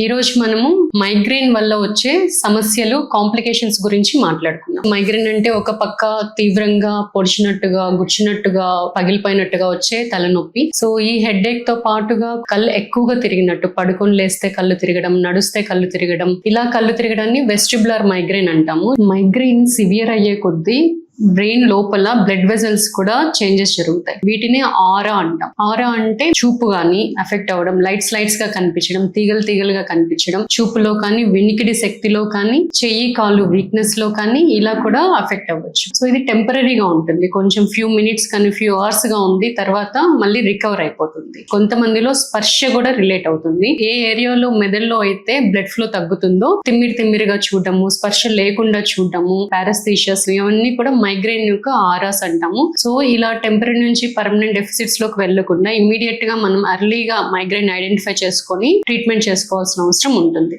ఈ రోజు మనము మైగ్రేన్ వల్ల వచ్చే సమస్యలు కాంప్లికేషన్స్ గురించి మాట్లాడుకుందాం. మైగ్రేన్ అంటే ఒక పక్క తీవ్రంగా పొడిచినట్టుగా గుచ్చినట్టుగా పగిలిపోయినట్టుగా వచ్చే తలనొప్పి. సో ఈ హెడ్ ఏక్తో పాటుగా కళ్ళు ఎక్కువగా తిరిగినట్టు పడుకొని లేస్తే కళ్ళు తిరగడం నడుస్తే కళ్ళు తిరగడం ఇలా కళ్ళు తిరగడాన్ని వెస్టిబులర్ మైగ్రేన్ అంటాము. మైగ్రేన్ సివియర్ అయ్యే కొద్దీ బ్రెయిన్ లోపల బ్లడ్ వెజల్స్ కూడా చేంజెస్ జరుగుతాయి. వీటిని ఆరా అంటాం. ఆరా అంటే చూపు గాని అఫెక్ట్ అవ్వడం లైట్స్ లైట్స్గా కనిపించడం తీగలు తీగలుగా కనిపించడం చూపులో కానీ వినికిడి శక్తిలో కానీ చెయ్యి కాలు వీక్నెస్లో కానీ ఇలా కూడా అఫెక్ట్ అవ్వచ్చు. సో ఇది టెంపరీగా ఉంటుంది. కొంచెం ఫ్యూ మినిట్స్ కానీ ఫ్యూ అవర్స్గా ఉంది తర్వాత మళ్ళీ రికవర్ అయిపోతుంది. కొంతమందిలో స్పర్శ కూడా రిలేట్ అవుతుంది. ఏ ఏరియాలో మెదడులో అయితే బ్లడ్ ఫ్లో తగ్గుతుందో తిమ్మిరి తిమ్మిరిగా చూడడము స్పర్శ లేకుండా చూడడము పారస్థీషియస్ ఇవన్నీ కూడా మైగ్రేన్ యొక్క ఆరాస్ అంటాము. సో ఇలా టెంపరీ నుంచి పర్మనెంట్ డెఫిసిట్స్లోకి వెళ్ళకుండా ఇమీడియట్గా మనం అర్లీగా మైగ్రేన్ ఐడెంటిఫై చేసుకొని ట్రీట్మెంట్ చేసుకోవాల్సిన అవసరం ఉంటుంది.